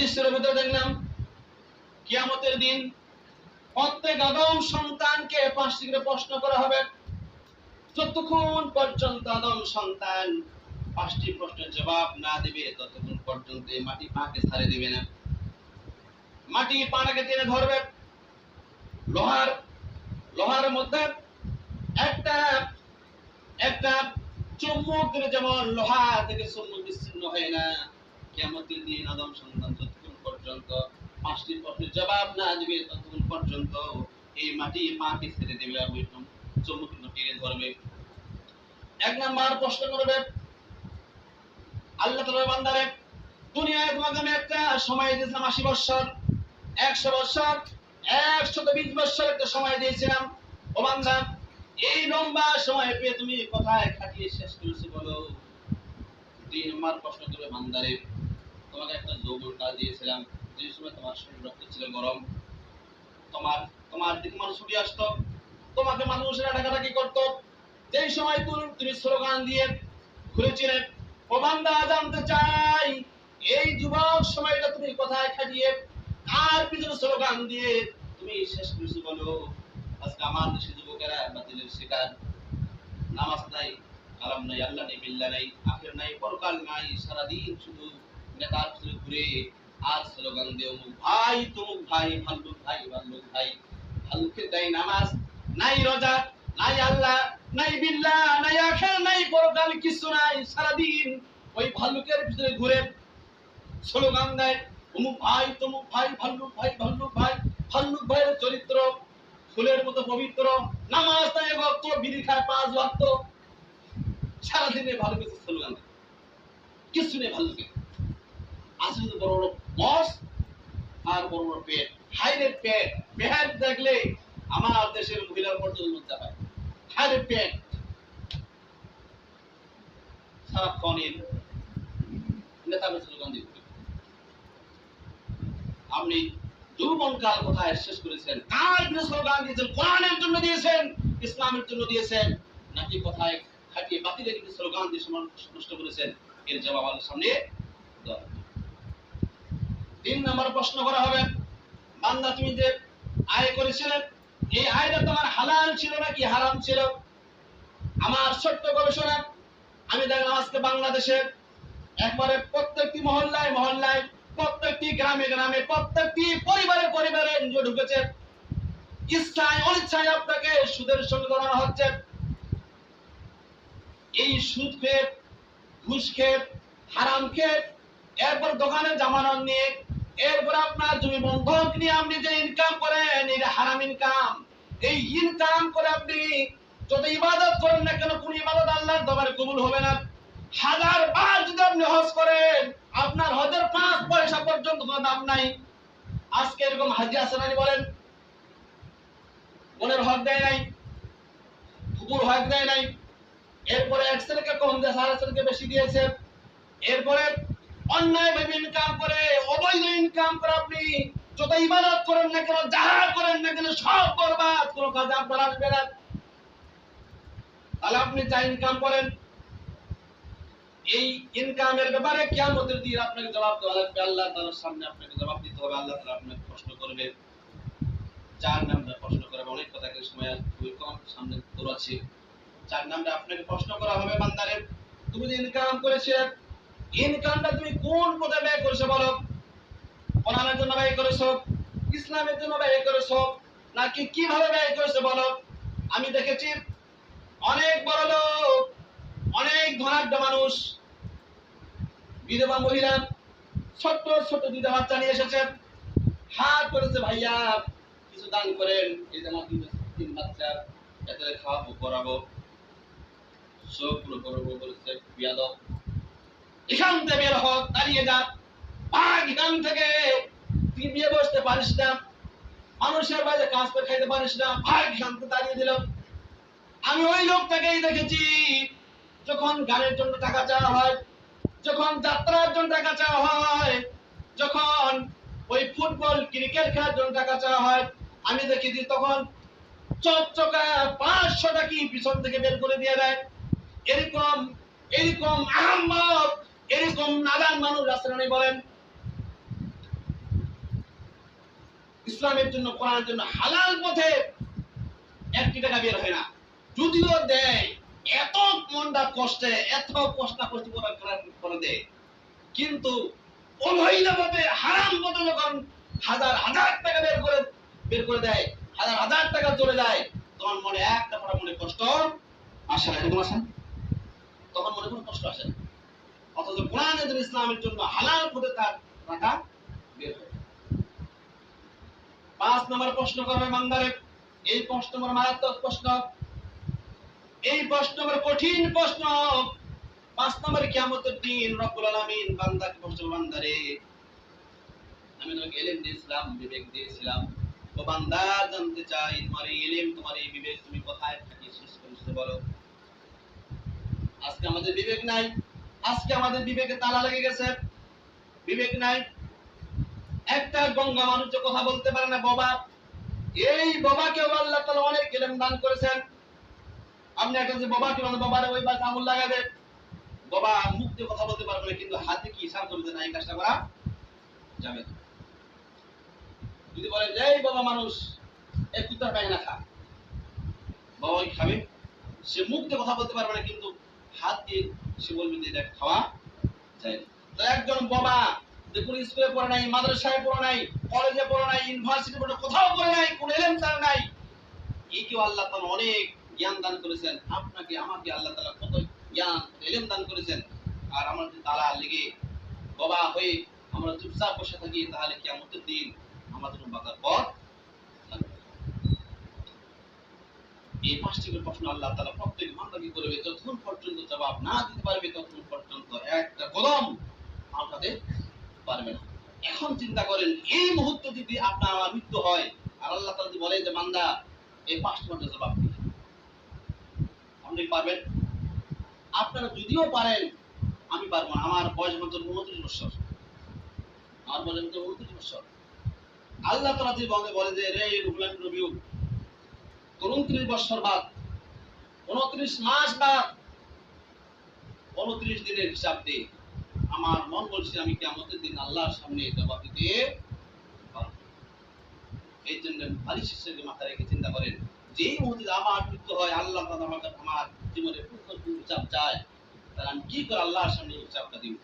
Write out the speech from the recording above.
দৃশ্যের ভিতরে দেখলাম, কিয়ামতের দিন প্রত্যেক আদম সন্তানকে পাঁচটি করে প্রশ্ন করা হবে, যতক্ষণ পর্যন্ত আদম সন্তান পাঁচটি প্রশ্নের জবাব না দেবে, ততক্ষণ পর্যন্ত মাটি পাকে ছাড়ে দিবে না। মাটি পাটাকে টেনে ধরবে, লোহার লোহার মধ্যে একটা একটা চুম্বক যেমন লোহা থেকে চুম্বক বিচ্ছিন্ন হয় না কেমতের দিন আদম সন্তান যতক্ষণ পর্যন্ত পাঁচটি প্রশ্নের জবাব না দিবে, ততক্ষণ পর্যন্ত এই মাটি পাকে ছেড়ে দেবে আর ওই চুম্বক টেনে ধরবে। এক নাম্বার প্রশ্ন করবে, আল্লাহ তাআলা বান্দারে, দুনিয়ায় তোমাকে আমি একটা সময় দিয়েছিলাম আশি বছর একশো বছর একশত বিশ বছর একটা সময় দিয়েছিলাম। ও বান্দা, এই লম্বা সময় পেয়ে তুমি কোথায় খাটিয়ে শেষ করেছ বলো? দুই নম্বর প্রশ্ন করবে বান্দারে তোমাকে একটা কাল দিয়েছিলাম, যে সময় তোমার শরীর রক্ত ছিল গরম, তোমার তোমার দিকে মানুষ ছুটি আসতো, তোমাকে মানুষেরা ডাকাডাকি করতো। যেই সময় তুমি তুমি স্লোগান দিয়ে ঘুরেছিলে ও জানতে চাই, এই যুবক সময়টা তুমি কোথায় খাটিয়ে কার পিছনে স্লোগান দিয়ে তুমি শেষ করেছ বলো? আজকে আমার দেশে যুবকেরা বাতিলের শিকার। নামাজ নাই, কালাম নাই, আল্লাহ নেই, বিল্লাহ নাই, আখের নাই, পরকাল নাই, সারাদিন শুধু নেতার ঘুরে স্লোগান অমুক ভাই ভাই ভাই ভাই। ভাল্লুকের দেয় নামাজ, নাই রোজা, নাই আল্লাহ, নাই বিল্লাহ নাই আখের, নাই পরকাল, কিছু নাই, সারাদিন ওই ভাল্লুকের ঘুরে স্লোগান দেয় অমুক ভাই, তমুক ভাই ভাল্লুক ভাই ভাল্লুক ভাই ভাল্লুক ভাইয়ের চরিত্র ফুলের মতো পবিত্র। নামাজ নাই ভক্ত বিড়ি খায় পাঁচ ভক্ত। সারাদিনে ভালো কিছু স্লোগান দেয়। কিছু নেই ভাল্লুকে আছে বড় বড় আর বড় বড় পেট। হাইরে পেট। পেট দেখলে আমার দেশের মহিলার পর্যন্ত লজ্জা পায় হাইরে পেট। সারাক্ষণের দিয়ে আপনি যৌবন কাল কোথায় শেষ করেছেন? কার কোরআনের জন্য দিয়েছেন? ইসলামের জন্য দিয়েছেন? নাকি কোথায় খাটিয়ে বাতিলের স্লোগান দিয়ে নষ্ট করেছেন? এর জবাব সামনে। তিন নম্বর প্রশ্ন করা হবে, বান্দা তুমি যে আয় করেছিলেন এই আয়টা তোমার হালাল ছিল নাকি হারাম ছিল? আমার ছোট্ট গবেষণা, আমি দেখলাম আজকে বাংলাদেশের একবারে প্রত্যেকটি মহল্লায় মহল্লায়, প্রত্যেকটি গ্রামে গ্রামে, প্রত্যেকটি পরিবারে পরিবারে এনজিও ঢুকেছে। ইচ্ছায়, অনিচ্ছায় আপনাকে সুদের সঙ্গে ধরানো হচ্ছে। এই সুদ খেয়ে, ঘুষ খেয়ে, হারাম খেয়ে, এরপর দোকানে জামানত নিয়ে এরপর আপনার জমি বন্ধক নিয়ে আপনি যে ইনকাম করেন, এটা হারাম ইনকাম এই ইনকাম করে আপনি যত ইবাদত করেন না কেন, কোন ইবাদত আল্লাহর দরবারে কবুল হবে না। হাজার বার যদি আপনি হজ করেন, আপনার হজের পাঁচ পয়সা পর্যন্ত কোনো দাম নাই। আজকে এরকম হাজি আসেনানি বলেন, বোনের হক দেয় নাই ফুপুর হক দেয় নাই। এরপরে এক ছেলেকে কম দিয়ে সারা ছেলেকে বেশি দিয়েছে। এরপরে অন্যায় ভাবে ইনকাম করে, অবৈধ ইনকাম করে আপনি যত ইবাদত করেন না কেন, যাহা করেন না কেন, সব বরবাদ, কোনো কাজে আপনার আসবে না। তাহলে আপনি যা ইনকাম করেন, এই ইনকামের ব্যাপারে কিয়ামতের দিন আপনাকে জবাব দেওয়া লাগবে, আল্লাহ তাআলার সামনে আপনাকে জবাব দিতে হবে, আল্লাহ তাআলা আপনাকে প্রশ্ন করবে। চার নাম্বার প্রশ্ন করা, অনেক কথা এখানে সময় খুবই কম, সামনে দৌড়াচ্ছি চার নাম্বার আপনাকে প্রশ্ন করা হবে বান্দারে, তুমি যে ইনকাম করেছে ইনকামটা তুমি কোন পথে ব্যয় করেছ বলো? কোরআনের জন্য ব্যয় করেছ? ইসলামের জন্য ব্যয় করেছ? নাকি কীভাবে ব্যয় করেছ বলো? আমি দেখেছি অনেক বড় লোক, অনেক ধনাঢ্য মানুষ, বিধবা মহিলা, ছোট্ট ছোট দুইটা বাচ্চা নিয়ে এসেছেন হাত করেছে, ভাইয়া, কিছু দান করেন। এই যে আমার তিন বাচ্চা এদের খাওয়াবো করাবো পুরো করব বলেছে বিয়াদব এখান থেকে বের হোক দাঁড়িয়ে যা। ভাগ এখান থেকে। তুই বিয়ে বসতে পারিস না। মানুষের বাইরে কাজ করে খাইতে পারিস না। ভাগ এখান থেকে দাঁড়িয়ে দিল। আমি ওই লোকটাকেই দেখেছি, যখন গানের জন্য টাকা চাওয়া হয়, যখন যাত্রার জন্য টাকা চাওয়া হয়, যখন ওই ফুটবল, ক্রিকেট খেলার জন্য টাকা চাওয়া হয়, আমি দেখেছি তখন চকচকা পাঁচশো টাকি পিছন থেকে বের করে দিয়ে দেয়। এরকম এরকম আহম্মদ এরকম নাদান মানুষ রাস্তায় বলেন, ইসলামের জন্য, কোরআনের জন্য হালাল পথে একটি টাকা বের হয় না। যদিও দেয়, এত মনটা কষ্টে, এত কষ্ট কষ্ট করে দেয়। কিন্তু অবৈধভাবে হারাম পথে যখন হাজার হাজার টাকা বের করে বের করে দেয়, হাজার হাজার টাকা চলে যায়, তখন মনে একটা পড়া মনে কষ্ট। আসে না? তখন মনে কোনো কষ্ট আসে না। অথচ ইসলামের জন্য হালাল পথে তার টাকা বের পাঁচ নম্বর প্রশ্ন করবে এই নম্বর মারাত্মক প্রশ্ন। এই নম্বর কঠিন প্রশ্ন। পাঁচ নম্বর দিন আলামিন প্রশ্ন বান্দারে, আমি তোমাকে এলেম দিয়েছিলাম, বিবেক দিয়েছিলাম। বান্দা, জানতে চাই তোমার এই এলেম, তোমার এই বিবেক তুমি কোথায় থাকি শেষ করে বলো। আজকে আমাদের বিবেক নাই। আজকে আমাদের বিবেকে তালা লেগে গেছে। বিবেক নাই। একটা গঙ্গা মানুষ কথা বলতে পারে না, বাবা। এই বাবাকেও আল্লাহ তাআলা অনেক এলেম দান করেছেন। আপনি একটা যে বাবাকে মানে বাবারে ওই বাস আঙুল লাগাবে। বাবা, মুখ দিয়ে কথা বলতে পারবে না, কিন্তু হাতে কি ইশারা করবে না, এই কাজটা করা যাবে না। যদি বলে যে এই বাবা মানুষ, এই কুত্তার পায়খানা খা। বাবা খাবে? সে মুখ দিয়ে কথা বলতে পারবে না, কিন্তু হাত দিয়ে সে বলবে যে এটা খাওয়া যায় একজন বাবা যে কোনো স্কুলে পড়ে নাই, মাদ্রাসায় পড়ে নাই, কলেজে পড়ে নাই ইউনিভার্সিটি পড়ে কোথাও পড়ে নাই, কোনো এলেম তার নাই। আল্লাহ অনেক জ্ঞান দান করেছেন। আপনাকে, আমাকে আল্লাহ তাআলা কত জ্ঞান, এলেম দান করেছেন। আর আমরা যদি তালা লেগে বাবা হয়ে আমরা চুপচাপ বসে থাকি, তাহলে কিয়ামতের দিন আমাদের বাঁকার পথ থাকবে না। এই পাঁচটি প্রশ্ন আল্লাহ তাআলা প্রত্যেক বান্দাকে করবে যতক্ষণ পর্যন্ত জবাব না দিতে পারবে, ততক্ষণ পর্যন্ত একটা কদম আল্লাহতে পারবে না। এখন চিন্তা করেন, এই মুহূর্তে যদি আপনার আমার মৃত্যু হয়, আর আল্লাহ যদি বলে যে, বান্দা, এই পাঁচটি প্রশ্নের জবাব দিন। আপনি পারবেন? আপনারা যদিও পারেন, আমি পারব না। আমার বয়স মাত্র উনত্রিশ বছর আমার বয়স মাত্র উনত্রিশ বছর আল্লাহ তালা যদি বলে যে, রে রুহুলান রবিউ উনত্রিশ বছর বাদ, উনত্রিশ মাস বাদ, উনত্রিশ দিনের হিসাব দিয়ে আমার মন বলছে আমি কেমতের দিন আল্লাহর সামনে জবাব দিতে এই জন্য বালিশ হিসেবে মাথা রেখে চিন্তা করেন, যেই মুহূর্তে আমার মৃত্যু হয়, আল্লাহ আমার জীবনে হিসাব চায়, তাহলে আমি কি করে আল্লাহর সামনে হিসাবটা দিব?